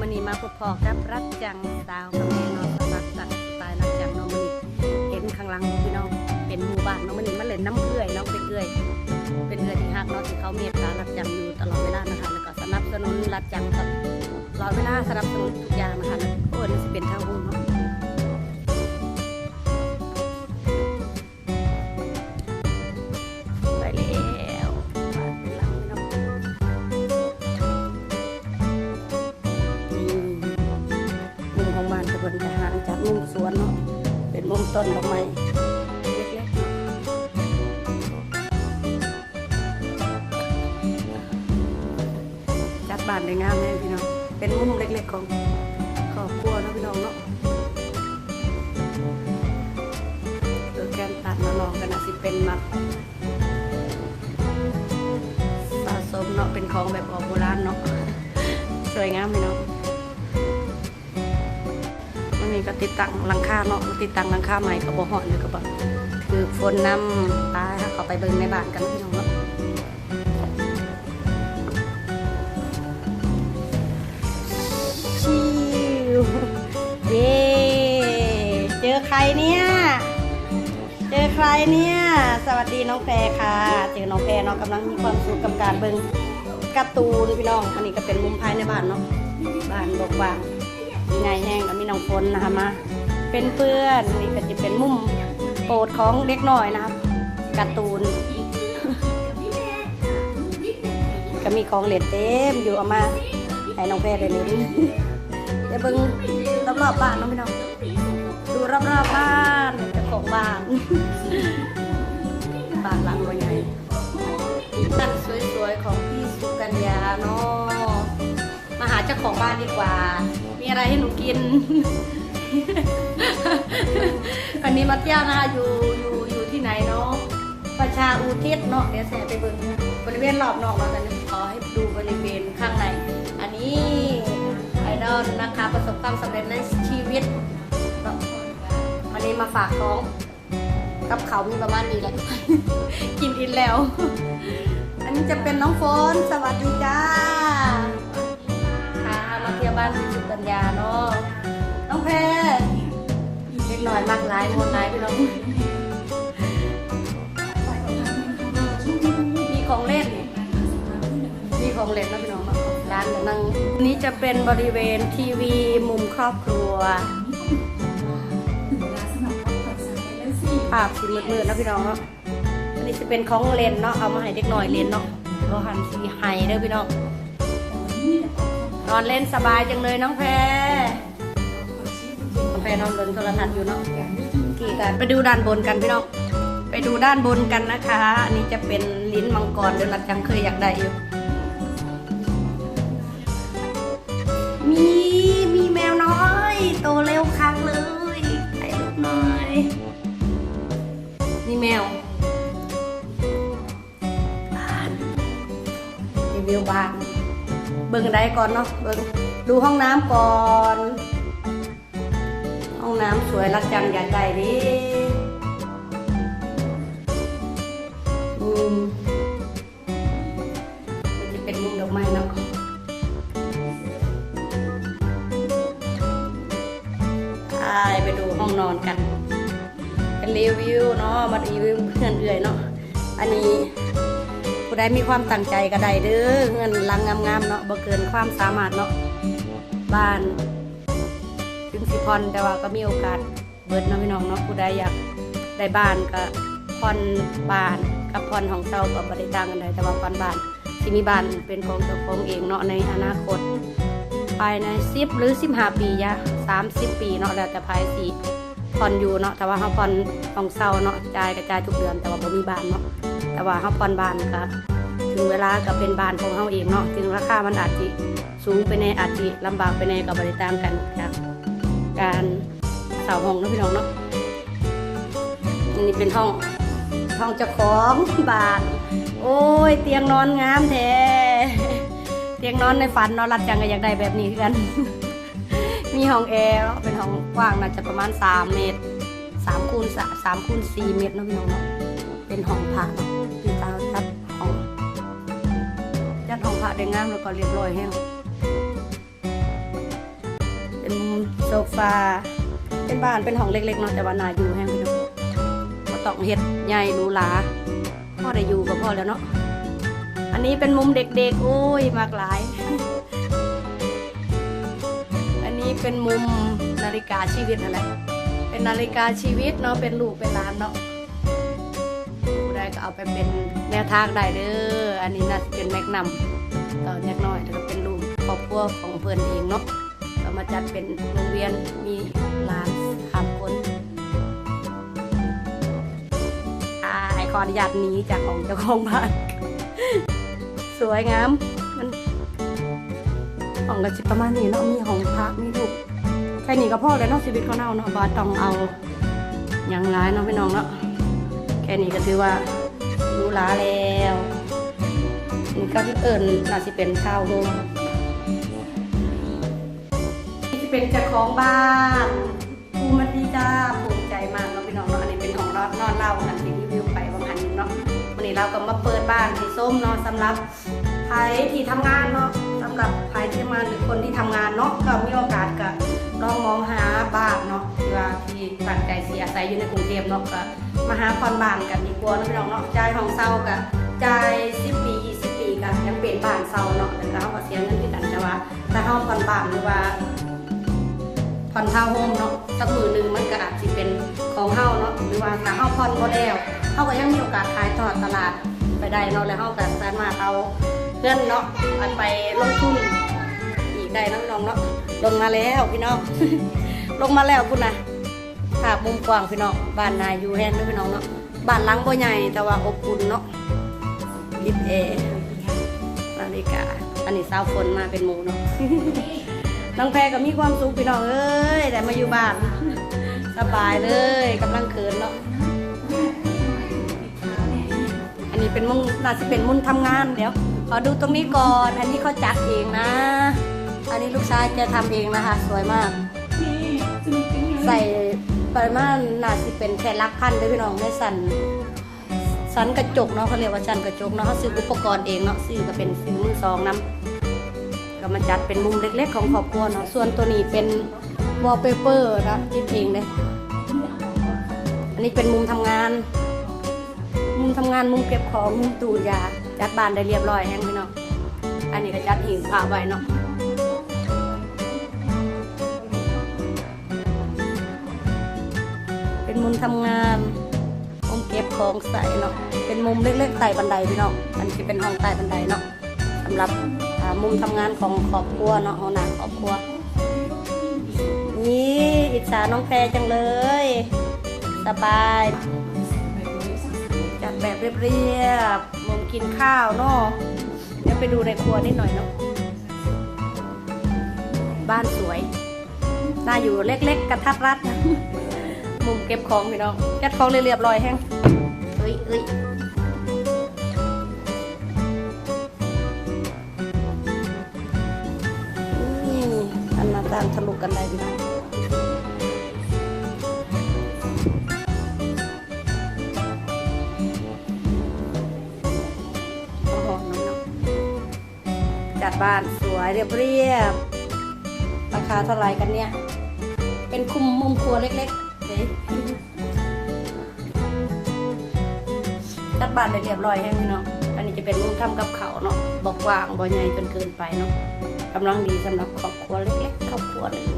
มื่อนี้มาพบพอกับรักจังสาวกับแม่นอนสมัครจังสไตล์รักจังน้องมื่อนี้เห็นข้างหลังพี่น้องเป็นหมู่บ้านน้องมื่อนี้มาเล่นน้ำเกลือยน้องเป็นเกลือยเป็นเรือยที่หักเนาะที่เขาเมตตารักจังอยู่ตลอดเวลานะคะแล้วก็สนับสนุนรักจังตลอดเวลาสนับสนุนทุกอย่างนะคะแล้วก็เอิญสิเป็นทางหุ้น มุมสวนเนาะเป็นมุมต้นดอกไม้เล็กๆจัดบ้านได้งามเลยพี่น้องเป็นมุมเล็กๆของครอบครัวเนาะพี่น้องเนาะตัวแกนตัดมาลองกันนะสิเป็นมักสะสมเนาะเป็นของแบบออกโบราณเนาะสวยงามพี่น้อง ติดตั้งหลังคาเนาะติดตั้งหลังคาใหม่กับบ่หอนเลยก็บ่คือฝนน้ำตาถ้าเขาไปเบิ่งในบ้านกันพี่น้องเนาะชิวเย้เจอใครเนี่ยเจอใครเนี่ย สวัสดีน้องแพรค่ะ เจอน้องแพรเนาะกำลังมีความสุขกับการเบิ่งการ์ตูนพี่น้อง อันนี้ก็เป็นมุมภายในบ้านเนาะบ้านบอกว่าง มีนายแห้งกับมีน้องฝนนะคะมาเป็นเพื่อนนี่ก็จะเป็นมุมโปรดของเด็กน้อยนะครับการ์ตูนก็มีของเล่นเต็มอยู่เอามาให้น้องแพรได้เล่นเดี๋ยวเบิ่งรอบๆบ้านน้องพี่น้องดูรอบๆบ้านเจ้าของบ้านบ้านหลังใหญ่ตั้งสวยๆของพี่สุกัญญาเนาะ จ้าของบ้านดีกว่า มีอะไรให้หนูกินวันนี้มาเที่ยวนะคะอยู่อยู่อยู่ที่ไหนเนาะประชาอุทิศเนาะเดี๋ยวแสไปเบิ่งบริเวณรอบนอกเนาะแต่นี่ขอให้ดูบริเวณข้างใน อันนี้ไอดอลนะคะประสบความสำเร็จในชีวิตเนาะวันนี้มาฝากท้อง กับเขามีประมาณนี้แหละกินอินแล้ว อันนี้จะเป็นน้องโฟนสวัสดีจ้า บ้านสุกัญญาเนาะน้องแพรเล็กหน่อยมากหลายมนหลายพี่น้องมีของเล่น มีของเล่นนะพี่น้องร้านก็นั่งนี่จะเป็นบริเวณทีวีมุมครอบครัวภาพสีมืดๆนะพี่น้องเนาะอันนี้จะเป็นของเล่นเนาะเอามาให้เด็กหน่อยเล่นเนาะเราหันสีไฮเด้อพี่น้อง นอนเล่นสบายจังเลยน้องแพรน้องแพรนอนบนโทรทัศน์อยู่เนาะกี่กันไปดูด้านบนกันพี่น้องไปดูด้านบนกันนะคะ อันนี้จะเป็นลิ้นมังกรเดี๋ยวรัดจังเคยอยากได้อยู่มีมีแมวน้อย โตเร็วคักเลยถ่ายรูปหน่อยนี่แมวบ้านรีวิวบ้าน เบิ่งได้ก่อนเนาะเบิ่งดูห้องน้ำก่อน ห้องน้ำสวยรักจังอย่ากได้ดิอืมมันจะเป็นมุมดอกไม้เนาะไปดูห้องนอนกันเป็นรีวิวเนาะมารีวิวเพื่อนเอื่อยเนาะอันนี้ ใดมีความตั้งใจก็ได้เด้อเงินลังงามๆเนาะบ่เกินความสามารถเนาะบ้านถึงสิพรแต่ว่าก็มีโอกาสเบิดเนาะพี่น้องเนาะผู้ใดอยากได้บ้านก็ผ่อนบ้านกับผ่อนของเช่าก็บ่ได้ต่างกันเลยแต่ว่าผ่อนบ้านที่มีบ้านเป็นของเจ้าของเองเนาะในอนาคตภายใน10หรือ15ปียะ30ปีเนาะแล้วแต่ภายสิผ่อนอยู่เนาะแต่ว่าเฮาผ่อนของเช่าเนาะจ่ายกระจายทุกเดือนแต่ว่าบ่มีบ้านเนาะแต่ว่าเฮาผ่อนบ้านก็ถึ งเวลาก็เป็นบ้านของเฮาเองเนาะถึงราคามันอาจสิสูงไปแน่อาจสิลำบากไปแน่ก็บ่ได้ต่างกันจากการเสาห้องนะพี่น้องเนาะอันนี้เป็นห้องห้องเจ้าของบ้าน โอ้ย เตียงนอนงามแท้เตียงนอนในฝันนอนรัดจังก็อยากได้แบบนี้กัน มีห้องแอร์เป็นห้องกว้างน่าจะประมาณ 3 เมตร3คูณ3คูณ4เมตรนะพี่น้องเนาะเป็นห้องพัก ห้องพักได้งามแล้วก็เรียบร้อยแฮงเป็นโซฟา เป็นบ้านเป็นห้องเล็กๆเนาะแต่ว่าน่าอยู่แห้งพี่น้องบ่ต้องเฮ็ดใหญ่หรูหราพ่อได้อยู่ก็พอแล้วเนาะอันนี้เป็นมุมเด็กๆ โอ้ยมากหลาย อันนี้เป็นมุมนาฬิกาชีวิตนั่นแหละ เป็นนาฬิกาชีวิตเนาะเป็นลูกเป็นหลานเนาะผู้ใดก็เอาไปเป็นแนวทางได้เด้อ อันนี้น่าจะเป็นแมกนัมต่อแน็กน้อยแต่ก็เป็นลูกครอบครัวของเพื่อนเองเนาะก็มาจัดเป็นโรงเรียนมีหลานสามคนอ่าขออนุญาตนี้จากของเจ้าของบ้าน สวยงามมันของกระชิบประมาณนี้เนาะมีของพักมีลูกแค่นี้ก็พอแล้วเนาะชีวิตเขาเน่าเนาะบาต้องเอาอย่างร้ายเนาะพี่น้องเนาะแค่นี้ก็ถือว่ารู้ล้าแล้ว นี่ก็ที่เอิญน่าสิเป็นข้าวโฮมนี่จะเป็นเจ้าของบ้านภูมิดีจ้าภูมิใจมากเนาะพี่น้องเนาะอันนี้เป็นของรอดนอนเล่าหันที่รีวิวไปบางหันเนาะวันนี้เราก็มาเปิดบ้านที่ส้มเนาะสำหรับใครที่ทำงานเนาะสำหรับใครที่ทำงานหรือคนที่ทำงานเนาะก็มีโอกาสก็ลองมองหาบ้านเนาะที่ว่าที่ตั้งใจเสียอาศัยอยู่ในกรุงเทพเนาะก็มาหาผ่อนบ้านกันดีกว่านะพี่น้องเนาะจ่ายห้องเช่าก็จ่าย10ปี20ปีก็ยัง เป็นบ้านเช่าเนาะแต่เราก็เสียเงินที่กันแต่ว่า ถ้าเฮาผ่อนบ้านหรือว่าผ่อนเท่าโฮมเนาะสักมือหนึ่งมันก็อาจจะเป็นของเฮาเนาะหรือว่าถ้าเฮาผ่อนบ่แล้วเฮาก็ยังมีโอกาสขายทอดตลาดไปได้เนาะแล้วเฮาก็สามารถเอาเงินเนาะอันไปลงทุนอีกได้น้องเนาะลงมาแล้วพี่น้องลงมาแล้วพุ่นะภาพมุมกว้างพี่น้องบ้านนายอยู่แฮนด้อพี่น้องเนาะบ้านหลังบ่ใหญ่แต่ว่าอบอุ่นเนาะลิฟแอร์ นิกาอันนี้สาวฝนมาเป็นหมูเนาะน้องแพรก็มีความสุขพี่น้องเอ้ยแต่มาอยู่บ้านสบายเลยกำลังเขินเนาะอันนี้เป็นมุมน่าจะเป็นมุมทำงานเดี๋ยวขอดูตรงนี้ก่อน อันนี้เขาจัดเองนะ อันนี้ลูกชายจะทำเองนะคะ สวยมาก ใส่ประมาณน่าจะเป็นแค่ลักพันเลยพี่น้องในสัน สันกระจกเนาะเขาเรียกว่าสันกระจกเนาะเขาซื้ออุปกรณ์เองเนาะซื้อก็เป็นซื้อมือสองน้ำก็มาจัดเป็นมุมเล็กๆของครอบครัวเนาะส่วนตัวนี้เป็นวอลเปเปอร์นะคิดเองเลยอันนี้เป็นมุมทำงาน มุมทำงานมุมเก็บของมุมตู้ยาจัดบานได้เรียบร้อยแห้งพี่น้องอันนี้ก็จัดหิ้งพระไว้เนาะเป็นมุมทำงาน เก็บของใส่เนาะเป็นมุมเล็กๆใต้บันไดพี่น้องอันนี้เป็นห้องใต้บันไดเนาะสำหรับมุมทำงานของครอบครัวเนาะห้องน้ำครอบครัวนี่อิจฉาน้องแพรจังเลย สบายจัดแบบเรียบๆมุมกินข้าวเนาะเดี๋ยวไปดูในครัวนิดหน่อยเนาะบ้านสวยน่าอยู่เล็ก ๆ กระทัดรัด มุมเก็บของพี่น้องจัดของเรียบๆร้อยแห้งเอ้ยเอ้ยนี่อันหน้าต่างทะลุกันได้ดีนะโอ้โหน้องๆจัดบ้านสวยเรียบเรียบๆราคาเท่าไหร่กันเนี่ย เป็นคุมมุมครัวเล็กๆ ตัดบานไปเรียบร้อยแห้งพี่เนาะอันนี้จะเป็นมุมทำกับเขาเนาะบอกว่างบ่ใหญ่จนเกินไปเนาะกำลังดีสำหรับครอบครัวเล็กๆครอบครัวหนึ่ง